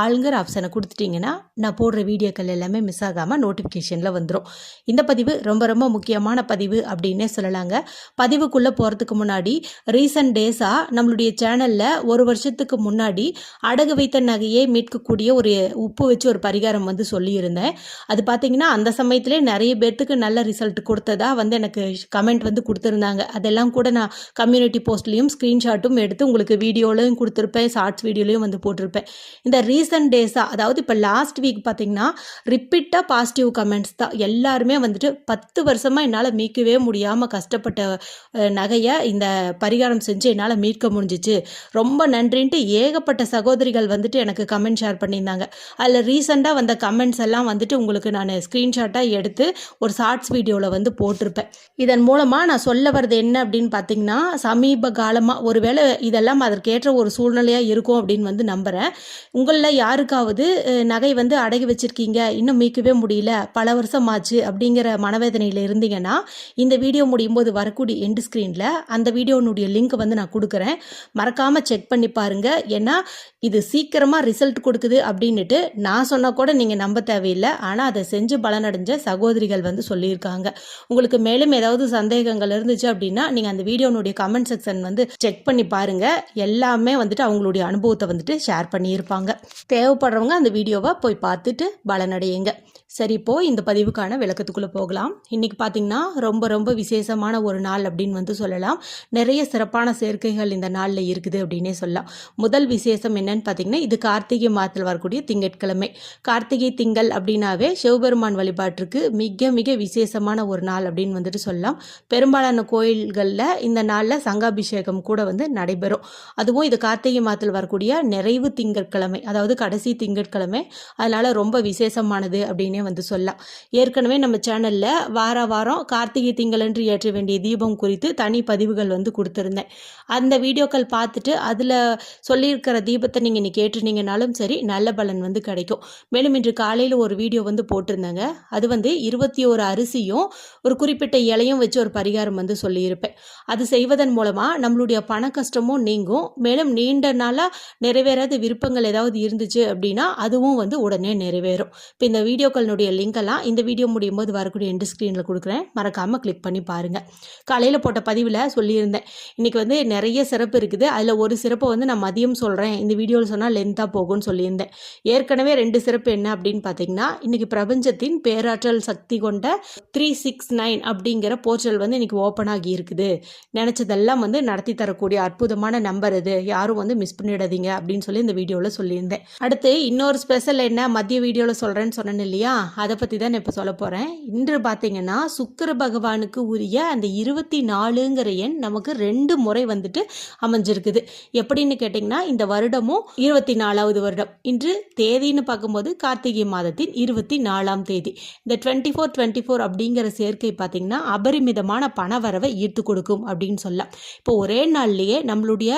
ஆளுங்கிற ஆப்ஷனை கொடுத்துட்டிங்கன்னா நான் போடுற வீடியோக்கள் எல்லாமே மிஸ் ஆகாமல் நோட்டிஃபிகேஷனில் வந்துடும் இந்த பதிவு ரொம்ப ரொம்ப முக்கியமான பதிவு அப்படின்னே சொல்லலாங்க. பதிவுக்குள்ளே போகிறதுக்கு முன்னாடி ரீசன்ட் டேஸாக நம்மளுடைய சேனலில் ஒரு வருஷத்துக்கு முன்னாடி அடகு வைத்த நகையை மீட்கக்கூடிய ஒரு உப்பு வச்சு ஒரு பரிகாரம் வந்து சொல்லியிருந்தேன். அது பார்த்தீங்கன்னா அந்த சமயத்திலே நிறைய பேர்த்துக்கு நல்ல ரிசல்ட் கொடுத்ததா வந்து எனக்கு கமெண்ட் வந்து கொடுத்துருந்தாங்க. அதெல்லாம் கூட நான் கம்யூனிட்டி போஸ்ட்லேயும் ஸ்க்ரீன்ஷாட்டும் எடுத்து உங்களுக்கு வீடியோலையும் கொடுத்துருப்பேன் ஷார்ட்ஸ் வீடியோலையும் வந்து போட்டிருப்பேன். இந்த ரீசன்ட் டேஸாக அதாவது இப்போ லாஸ்ட் வீக் பார்த்தீங்கன்னா ரிப்பீட்டாக பாசிட்டிவ் கமெண்ட்ஸ் தான். எல்லாருமே வந்துட்டு பத்து வருஷமாக என்னால் மீட்கவே முடியாமல் கஷ்டப்பட்ட நகையை இந்த பரிகாரம் செஞ்சு என்னால் மீட்க முடிஞ்சிச்சு. ரொம்ப நன்றின்ட்டு ஏகப்பட்ட சகோதரிகள் வந்துட்டு எனக்கு கமெண்ட் ஷேர் பண்ணியிருந்தாங்க. அதில் ரீசெண்டாக வந்த கமெண்ட்ஸ் எல்லாம் வந்துட்டு உங்களுக்கு நான் ஸ்க்ரீன்ஷாட்டாக எடுத்து ஒரு ஷார்ட்ஸ் வீடியோவில் வந்து போட்டிருப்பேன். இதன் மூலமாக நான் சொல்ல வர்றது என்ன அப்படின்னு பார்த்தீங்கன்னா சமீப காலமாக ஒருவேளை இதெல்லாம் அதற்கேற்ற ஒரு சூழ்நிலையாக இருக்கும் அப்படின்னு வந்து நம்புகிறேன் உங்களில் யாருக்காவது நகை வந்து அடகி வச்சுருக்கீங்க இன்னும் மீட்கவே முடியல பல வருஷம் ஆச்சு அப்படிங்கிற மனவேதனையில் இருந்தீங்கன்னா இந்த வீடியோ முடியும் போது வரக்கூடிய எண்டு ஸ்க்ரீனில் அந்த வீடியோனுடைய லிங்க் வந்து நான் கொடுக்குறேன். மறக்காமல் செக் பண்ணி பாருங்கள் ஏன்னா இது சீக்கிரமாக ரிசல்ட் கொடுக்குது அப்படின்னுட்டு நான் சொன்னால் கூட நீங்கள் நம்ப தேவையில்லை. ஆனால் அதை செஞ்சு பலனடைஞ்ச சகோதரிகள் வந்து சொல்லியிருக்காங்க. உங்களுக்கு மேலும் ஏதாவது சந்தேகங்கள் இருந்துச்சு அப்படின்னா நீங்கள் அந்த வீடியோனுடைய கமெண்ட் செக்ஷன் வந்து செக் பண்ணி பாருங்கள் எல்லாமே வந்துட்டு அவங்களுடைய அனுபவத்தை வந்துட்டு ஷேர் பண்ணியிருப்பாங்க. தேவைப்படுறவங்க அந்த வீடியோவை போய் பார்த்துட்டு பலனடையுங்க. சரி இப்போ இந்த பதிவுக்கான விளக்கத்துக்குள்ளே போகலாம். இன்றைக்கி பார்த்தீங்கன்னா ரொம்ப ரொம்ப விசேஷமான ஒரு நாள் அப்படின்னு வந்து சொல்லலாம். நிறைய சிறப்பான சேர்க்கைகள் இந்த நாளில் இருக்குது அப்படின்னே சொல்லலாம். முதல் விசேஷம் என்னன்னு பார்த்தீங்கன்னா இது கார்த்திகை மாதத்தில் வரக்கூடிய திங்கட்கிழமை. கார்த்திகை திங்கள் அப்படின்னாவே சிவபெருமான் வழிபாட்டிற்கு மிக மிக விசேஷமான ஒரு நாள் அப்படின்னு வந்துட்டு சொல்லலாம். பெரும்பாலான கோயில்களில் இந்த நாளில் சங்காபிஷேகம் கூட வந்து நடைபெறும். அதுவும் இது கார்த்திகை மாதத்தில் வரக்கூடிய நிறைவு திங்கட்கிழமை அதாவது அதாவது கடைசி திங்கட்கிழமை. அதனால் ரொம்ப விசேஷமானது அப்படின்னே வந்து சொல்லலாம். ஏற்கனவே நம்ம சேனலில் வார வாரம் கார்த்திகை திங்களன்று ஏற்ற வேண்டிய தீபம் குறித்து தனி பதிவுகள் வந்து கொடுத்துருந்தேன். அந்த வீடியோக்கள் பார்த்துட்டு அதில் சொல்லியிருக்கிற தீபத்தை நீங்கள் இன்னைக்கு கேட்டிருந்தீங்கனாலும் சரி நல்ல பலன் வந்து கிடைக்கும். மேலும் இன்று காலையில் ஒரு வீடியோ வந்து போட்டிருந்தேங்க. அது வந்து இருபத்தி ஒரு அரிசியும் ஒரு குறிப்பிட்ட இலையும் வச்சு ஒரு பரிகாரம் வந்து சொல்லியிருப்பேன். அது செய்வதன் மூலமாக நம்மளுடைய பண கஷ்டமும் நீங்கும். மேலும் நீண்ட நாளாக நிறைவேறாத விருப்பங்கள் ஏதாவது இருந்துச்சு அப்படின்னா அதுவும் வந்து உடனே நிறைவேறும். இப்போ இந்த வீடியோக்களுடைய லிங்க் எல்லாம் இந்த வீடியோ முடியும் போது வரக்கூடிய எண்டு ஸ்க்ரீனில் கொடுக்குறேன். மறக்காமல் கிளிக் பண்ணி பாருங்கள் காலையில் போட்ட பதிவில் சொல்லியிருந்தேன். இன்றைக்கி வந்து நிறைய சிறப்பு இருக்குது. அதில் ஒரு சிறப்பை வந்து நான் மதியம் சொல்கிறேன் இந்த வீடியோவில் சொன்னால் லென்த்தாக போகும்னு சொல்லியிருந்தேன். ஏற்கனவே ரெண்டு சிறப்பு என்ன அப்படின்னு பார்த்தீங்கன்னா இன்றைக்கி பிரபஞ்சத்தின் பேராற்றல் சக்தி கொண்ட த்ரீ சிக்ஸ் நைன் அப்படிங்கிற போர்ட்டல் வந்து இன்றைக்கி ஓப்பன் ஆகி இருக்குது. நினச்சதெல்லாம் வந்து நடத்தி தரக்கூடிய அற்புதமான நம்பர் இது. யாரும் வந்து மிஸ் பண்ணிடாதீங்க அப்படின்னு சொல்லி இந்த வீடியோவில் சொல்லியிருந்தேன். அடுத்து இன்னொரு ஸ்பெஷல் என்ன மதிய வீடியோவில் சொல்கிறேன்னு சொன்னேன் இல்லையா? அதை பற்றி தான் இப்போ சொல்ல போகிறேன் இன்று பார்த்தீங்கன்னா சுக்கர பகவானுக்கு உரிய அந்த இருபத்தி நாலுங்கிற எண் நமக்கு ரெண்டு முறை வந்துட்டு அமைஞ்சிருக்குது. எப்படின்னு கேட்டிங்கன்னா இந்த வருடமும் இருபத்தி நாலாவது வருடம். இன்று தேதின்னு பார்க்கும்போது கார்த்திகை மாதத்தின் இருபத்தி நாலாம் தேதி. இந்த டுவெண்ட்டி ஃபோர் டுவெண்ட்டி ஃபோர் அப்படிங்கிற சேர்க்கை பார்த்தீங்கன்னா அபரிமிதமான பணவரவை ஈர்த்து கொடுக்கும் அப்படின்னு சொல்லலாம். இப்போ ஒரே நாள்லேயே நம்மளுடைய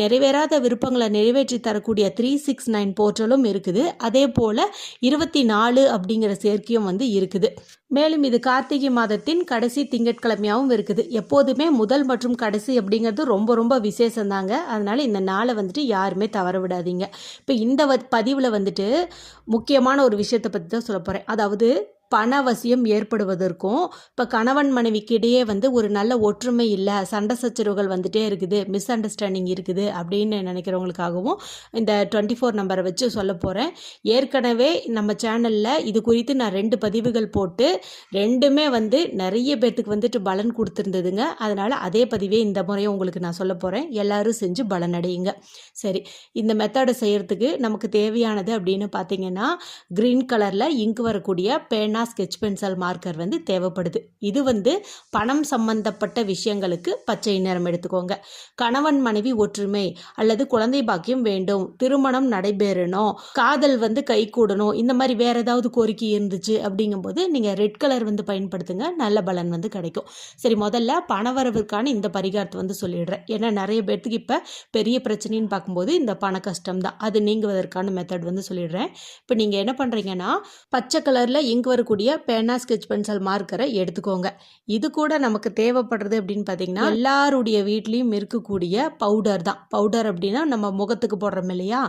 நிறைவேறாத விருப்பங்களை நிறைவேற்றி தரக்கூடிய த்ரீ சிக்ஸ் நைன் போர்ட்டலும் இருக்குது. அதே போல் இருபத்தி நாலு அப்படிங்கிற சேர்க்கையும் வந்து இருக்குது. மேலும் இது கார்த்திகை மாதத்தின் கடைசி திங்கட்கிழமையாகவும் இருக்குது. எப்போதுமே முதல் மற்றும் கடைசி அப்படிங்கிறது ரொம்ப ரொம்ப விசேஷம்தாங்க அதனால் இந்த நாளை வந்துட்டு யாருமே தவற விடாதீங்க. இப்போ இந்த வ பதிவில் வந்துட்டு முக்கியமான ஒரு விஷயத்தை பற்றி தான் சொல்ல போகிறேன் அதாவது பணவசியம் ஏற்படுவதற்கும் இப்போ கணவன் மனைவிக்கு இடையே வந்து ஒரு நல்ல ஒற்றுமை இல்லை சண்டை சச்சரவுகள் வந்துட்டே இருக்குது மிஸ் அண்டர்ஸ்டாண்டிங் இருக்குது அப்படின்னு நினைக்கிறவங்களுக்காகவும் இந்த டுவெண்ட்டி ஃபோர் நம்பரை வச்சு சொல்ல போகிறேன் ஏற்கனவே நம்ம சேனலில் இது குறித்து நான் ரெண்டு பதிவுகள் போட்டு ரெண்டுமே வந்து நிறைய பேர்த்துக்கு வந்துட்டு பலன் கொடுத்துருந்ததுங்க. அதனால் அதே பதிவே இந்த முறையும் உங்களுக்கு நான் சொல்ல போகிறேன் எல்லோரும் செஞ்சு பலனடையுங்க சரி இந்த மெத்தடை செய்கிறதுக்கு நமக்கு தேவையானது அப்படின்னு பார்த்தீங்கன்னா க்ரீன் கலரில் இங்க் வரக்கூடிய பேனா ஸ்கெச் பென்சில் மார்க்கர் வந்து தேவைப்படுது. இது வந்து பணம் சம்பந்தப்பட்ட விஷயங்களுக்கு பச்சை நிறம் எடுத்துக்கோங்க. கணவன் மனைவி ஒற்றுமை அல்லது குழந்தை பாக்கியம் வேண்டும். திருமணம் நடைபெறணும். காதல் வந்து கை கூடணும். இந்த மாதிரி வேற ஏதாவது கோரிக்கை இருந்துச்சு அப்படிங்கும்போது நீங்கள் ரெட் கலர் வந்து பயன்படுத்துங்க. நல்ல பலன் வந்து கிடைக்கும். சரி முதல்ல பணவரவிற்கான இந்த பரிகாரத்தை வந்து சொல்லிடுறேன். ஏன்னா நிறைய பேர்த்துக்கு இப்போ பெரிய பிரச்சனைன்னு பார்க்கும்போது இந்த பண கஷ்டம் தான் அது நீங்குவதற்கான மெத்தட் வந்து சொல்லிடுறேன். இப்போ நீங்கள் என்ன பண்ணுறீங்கன்னா பச்சை கலரில் இங்கு வரக்கூடிய இருக்கக்கூடிய பேனா ஸ்கெட்ச் பென்சில் மார்க்கரை எடுத்துக்கோங்க. இது கூட நமக்கு தேவைப்படுறது அப்படின்னு பார்த்தீங்கன்னா எல்லாருடைய வீட்லேயும் இருக்கக்கூடிய பவுடர் தான். பவுடர் அப்படின்னா நம்ம முகத்துக்கு போடுறோம் இல்லையா?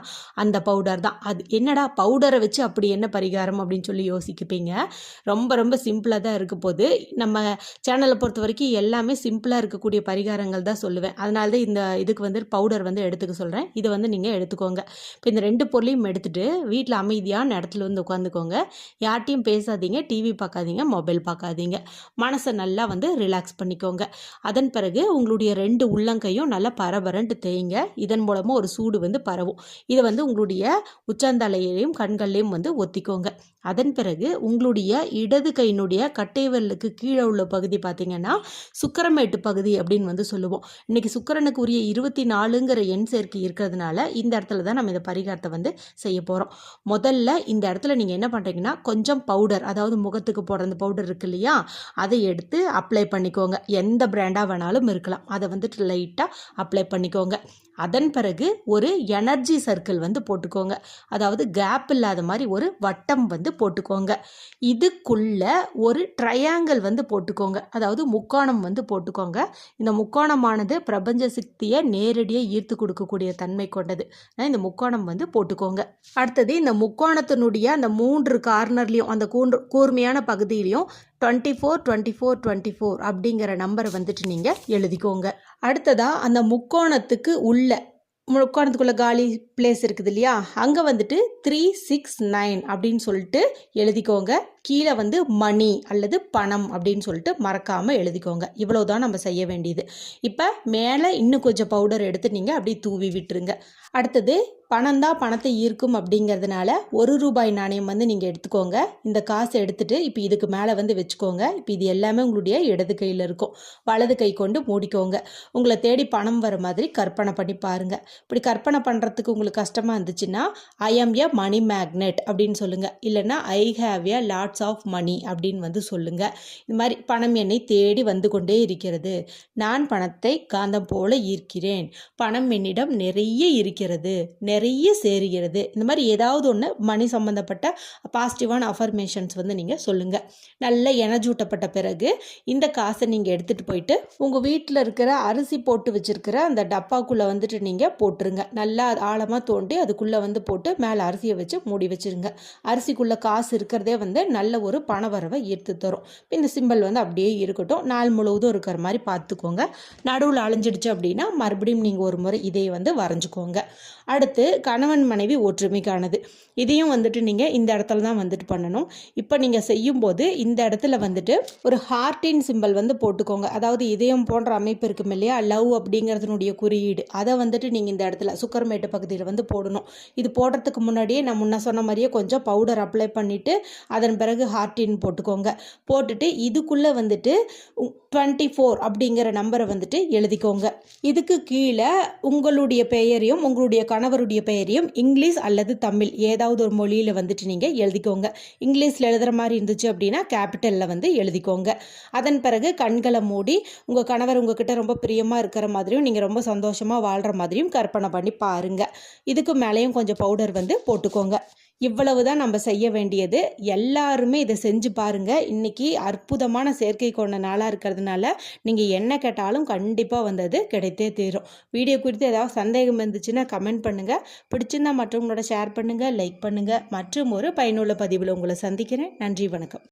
அந்த பவுடர் தான். அது என்னடா பவுடரை வச்சு அப்படி என்ன பரிகாரம் அப்படின்னு சொல்லி யோசிக்கப்பீங்க ரொம்ப ரொம்ப சிம்பிளாக தான் இருக்க போது நம்ம சேனலை பொறுத்த வரைக்கும் எல்லாமே சிம்பிளாக இருக்கக்கூடிய பரிகாரங்கள் தான் சொல்லுவேன். அதனால தான் இந்த இதுக்கு வந்து பவுடர் வந்து எடுத்துக்க சொல்கிறேன் இதை வந்து நீங்கள் எடுத்துக்கோங்க. இப்போ இந்த ரெண்டு பொருளையும் எடுத்துகிட்டு வீட்டில் அமைதியான இடத்துல வந்து உட்காந்துக்கோங்க. யார்ட்டையும் பேசாதீங்க. டிவி பார்க்காதீங்க மொபைல் பார்க்காதீங்க. மனசை நல்லா வந்து ரிலாக்ஸ் பண்ணிக்கோங்க. அதன் பிறகு உங்களுடைய ரெண்டு உள்ளங்கையும் நல்லா பரபரன்ட்டு தேய்ங்க. இதன் மூலமாக ஒரு சூடு வந்து பரவும். இதை வந்து உங்களுடைய உச்சந்தலையிலையும் கண்கள்லையும் வந்து ஒத்திக்கோங்க. அதன் பிறகு உங்களுடைய இடது கையினுடைய கட்டை விரலுக்கு கீழே உள்ள பகுதி பார்த்திங்கன்னா சுக்கரமேட்டு பகுதி அப்படின்னு வந்து சொல்லுவோம். இன்றைக்கி சுக்கரனுக்கு உரிய இருபத்தி நாலுங்கிற எண் சேர்க்கை இருக்கிறதுனால இந்த இடத்துல தான் நம்ம இந்த பரிகாரத்தை வந்து செய்ய போகிறோம் முதல்ல இந்த இடத்துல நீங்கள் என்ன பண்ணுறீங்கன்னா கொஞ்சம் பவுடர் அதாவது முகத்துக்கு போடுற அந்த பவுடர் இருக்கு இல்லையா? அதை எடுத்து அப்ளை பண்ணிக்கோங்க. எந்த பிராண்டாக வேணாலும் இருக்கலாம். அதை வந்துட்டு லைட்டாக அப்ளை பண்ணிக்கோங்க. அதன் பிறகு ஒரு எனர்ஜி சர்க்கிள் வந்து போட்டுக்கோங்க. அதாவது கேப் இல்லாத மாதிரி ஒரு வட்டம் வந்து போட்டுக்கோங்க. இதுக்குள்ள ஒரு ட்ரையாங்கிள் வந்து போட்டுக்கோங்க. அதாவது முக்கோணம் வந்து போட்டுக்கோங்க. இந்த முக்கோணமானது பிரபஞ்ச சக்தியை நேரடியாக ஈர்த்து கொடுக்கக்கூடிய தன்மை கொண்டது. இந்த முக்கோணம் வந்து போட்டுக்கோங்க. அடுத்தது இந்த முக்கோணத்தினுடைய அந்த மூன்று கார்னர்லேயும் அந்த கூன்று கூர்மையான பகுதியிலையும் twenty four twenty four twenty four அப்படிங்கிற நம்பரை வந்துட்டு நீங்கள் எழுதிக்கோங்க. அடுத்ததாக அந்த முக்கோணத்துக்கு உள்ள முக்கோணத்துக்குள்ளே காலி பிளேஸ் இருக்குது இல்லையா? அங்கே வந்துட்டு த்ரீ சிக்ஸ் நைன் அப்படின்னு சொல்லிட்டு எழுதிக்கோங்க. கீழே வந்து மணி அல்லது பணம் அப்படின்னு சொல்லிட்டு மறக்காமல் எழுதிக்கோங்க. இவ்வளோ தான் நம்ம செய்ய வேண்டியது. இப்போ மேலே இன்னும் கொஞ்சம் பவுடர் எடுத்து நீங்கள் அப்படியே தூவி விட்டுருங்க. அடுத்தது பணம் தான் பணத்தை ஈர்க்கும் அப்படிங்கிறதுனால ஒரு ரூபாய் நாணயம் வந்து நீங்கள் எடுத்துக்கோங்க. இந்த காசை எடுத்துகிட்டு இப்போ இதுக்கு மேலே வந்து வச்சுக்கோங்க. இப்போ இது எல்லாமே உங்களுடைய இடது கையில் இருக்கும். வலது கை கொண்டு மூடிக்கோங்க. உங்களை தேடி பணம் வர மாதிரி கற்பனை பண்ணி பாருங்கள் இப்படி கற்பனை பண்ணுறதுக்கு உங்களுக்கு கஷ்டமாக இருந்துச்சுன்னா I am a money magnet அப்படின்னு சொல்லுங்கள் இல்லைன்னா I have a lots of money அப்படின்னு வந்து சொல்லுங்கள் இந்த மாதிரி பணம் என்னை தேடி வந்து கொண்டே இருக்கிறது. நான் பணத்தை காந்தம் போல ஈர்க்கிறேன். பணம் என்னிடம் நிறைய இருக்கிறது. நிறைய நிறைய சேருகிறது. இந்த மாதிரி ஏதாவது ஒன்று மணி சம்மந்தப்பட்ட பாசிட்டிவான அஃபர்மேஷன்ஸ் வந்து நீங்கள் சொல்லுங்கள் நல்ல எனர்ஜூட்டப்பட்ட பிறகு இந்த காசை நீங்கள் எடுத்துகிட்டு போயிட்டு உங்கள் வீட்டில் இருக்கிற அரிசி போட்டு வச்சுருக்கிற அந்த டப்பாக்குள்ளே வந்துட்டு நீங்கள் போட்டுருங்க. நல்லா ஆழமாக தோண்டி அதுக்குள்ளே வந்து போட்டு மேலே அரிசியை வச்சு மூடி வச்சுருங்க. அரிசிக்குள்ளே காசு இருக்கிறதே வந்து நல்ல ஒரு பண வரவை ஈர்த்து தரும். இந்த சிம்பிள் வந்து அப்படியே இருக்கட்டும். நாள் முழுவதும் இருக்கிற மாதிரி பார்த்துக்கோங்க. நடுவில் அழிஞ்சிடுச்சு அப்படின்னா மறுபடியும் நீங்கள் ஒரு முறை இதை வந்து வரைஞ்சிக்கோங்க. அடுத்து கணவன் மனைவி ஒற்றுமைக்கானது. இதையும் வந்துட்டு நீங்கள் இந்த இடத்துல தான் வந்துட்டு பண்ணணும். இப்போ நீங்கள் செய்யும்போது இந்த இடத்துல வந்துட்டு ஒரு ஹார்ட்டின் சிம்பிள் வந்து போட்டுக்கோங்க. அதாவது இதயம் போன்ற அமைப்பு இருக்கும் இல்லையா? லவ் அப்படிங்கிறதுனுடைய குறியீடு. அதை வந்துட்டு நீங்கள் இந்த இடத்துல சுக்கரமேட்டு பகுதியில் வந்து போடணும். இது போடுறதுக்கு முன்னாடியே நான் முன்ன சொன்ன மாதிரியே கொஞ்சம் பவுடர் அப்ளை பண்ணிவிட்டு அதன் பிறகு ஹார்ட்டின் போட்டுக்கோங்க. போட்டுட்டு இதுக்குள்ளே வந்துட்டு டுவெண்ட்டி ஃபோர் அப்படிங்கிற நம்பரை வந்துட்டு எழுதிக்கோங்க. இதுக்கு கீழே உங்களுடைய பெயரையும் உங்களுடைய கணவருடைய பெயரையும் இங்கிலீஷ் அல்லது தமிழ் ஏதாவது ஒரு மொழியில் வந்துட்டு நீங்கள் எழுதிக்கோங்க. இங்கிலீஷில் எழுதுகிற மாதிரி இருந்துச்சு அப்படின்னா கேபிட்டலில் வந்து எழுதிக்கோங்க. அதன் பிறகு கண்களை மூடி உங்கள் கணவர் உங்ககிட்ட ரொம்ப பிரியமாக இருக்கிற மாதிரியும் நீங்கள் ரொம்ப சந்தோஷமாக வாழ்கிற மாதிரியும் கற்பனை பண்ணி பாருங்கள் இதுக்கு மேலேயும் கொஞ்சம் பவுடர் வந்து போட்டுக்கோங்க. இவ்வளவு தான் நம்ம செய்ய வேண்டியது. எல்லாருமே இதை செஞ்சு பாருங்கள் இன்றைக்கி அற்புதமான செயற்கை கொண்ட நாளாக இருக்கிறதுனால நீங்கள் என்ன கேட்டாலும் கண்டிப்பாக வந்தது கிடைத்தே தீரும். வீடியோ குறித்து ஏதாவது சந்தேகம் இருந்துச்சுன்னா கமெண்ட் பண்ணுங்கள் பிடிச்சிருந்தா மற்றவங்களோட ஷேர் பண்ணுங்கள் லைக் பண்ணுங்கள் மற்றும் ஒரு பயனுள்ள பதிவில் உங்களை சந்திக்கிறேன். நன்றி வணக்கம்.